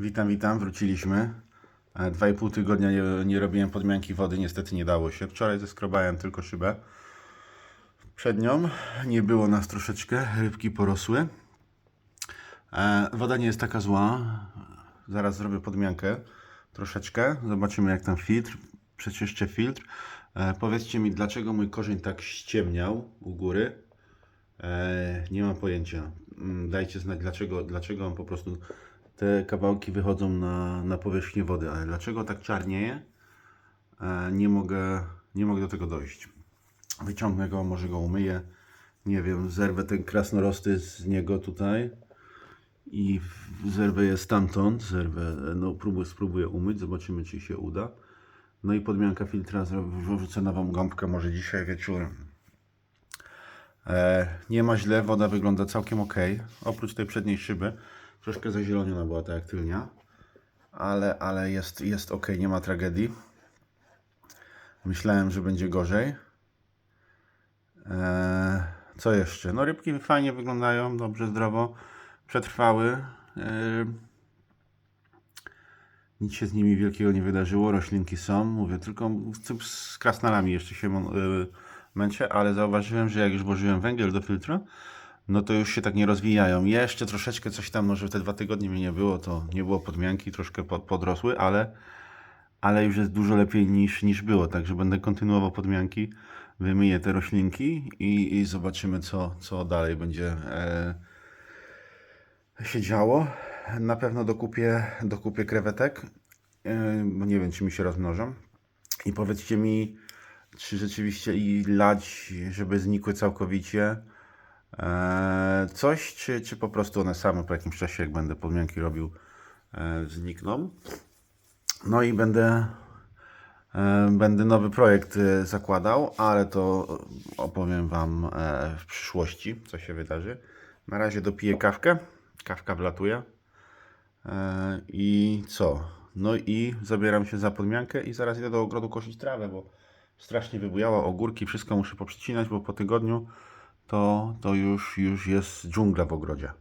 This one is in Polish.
Witam, witam, wróciliśmy. E, Dwa i pół tygodnia nie, nie robiłem podmianki wody, niestety nie dało się. Wczoraj zeskrobałem tylko szybę. Przed nią nie było nas troszeczkę, rybki porosły. E, Woda nie jest taka zła. Zaraz zrobię podmiankę troszeczkę. Zobaczymy jak tam filtr. Przeczyszczę filtr. E, Powiedzcie mi, dlaczego mój korzeń tak ściemniał u góry. Nie mam pojęcia. Mm, Dajcie znać, dlaczego, dlaczego on po prostu te kawałki wychodzą na, na powierzchnię wody, ale dlaczego tak czarnieje? E, nie, mogę, nie mogę do tego dojść. Wyciągnę go, może go umyję. Nie wiem, zerwę te krasnorosty z niego tutaj i zerwę je stamtąd. Zerwę, no próbuję, spróbuję umyć, zobaczymy czy się uda. No i podmianka filtra, wrzucę nową gąbkę może dzisiaj wieczorem. E, nie ma źle, woda wygląda całkiem ok. Oprócz tej przedniej szyby, troszkę zazieloniona była ta jak tylnia, ale, ale jest, jest ok, nie ma tragedii. Myślałem, że będzie gorzej. E, co jeszcze? No rybki fajnie wyglądają, dobrze, zdrowo, przetrwały. E, nic się z nimi wielkiego nie wydarzyło, roślinki są, mówię, tylko z, krasnalami jeszcze się y, męczę, ale zauważyłem, że jak już włożyłem węgiel do filtru, no to już się tak nie rozwijają. Jeszcze troszeczkę coś tam, może te dwa tygodnie mnie nie było, to nie było podmianki, troszkę pod, podrosły, ale, ale już jest dużo lepiej niż, niż było, także będę kontynuował podmianki, wymyję te roślinki i, i zobaczymy, co, co dalej będzie e, się działo. Na pewno dokupię, dokupię krewetek, e, bo nie wiem, czy mi się rozmnożą. I powiedzcie mi, czy rzeczywiście i lać, żeby znikły całkowicie coś, czy, czy po prostu one same po jakimś czasie, jak będę podmianki robił, e, znikną. No i będę, e, będę nowy projekt e, zakładał, ale to opowiem Wam e, w przyszłości, co się wydarzy. Na razie dopiję kawkę, kawka wlatuje. E, I co? No i zabieram się za podmiankę i zaraz idę do ogrodu kosić trawę, bo strasznie wybujała ogórki, wszystko muszę poprzecinać, bo po tygodniu to, to już, już jest dżungla w ogrodzie.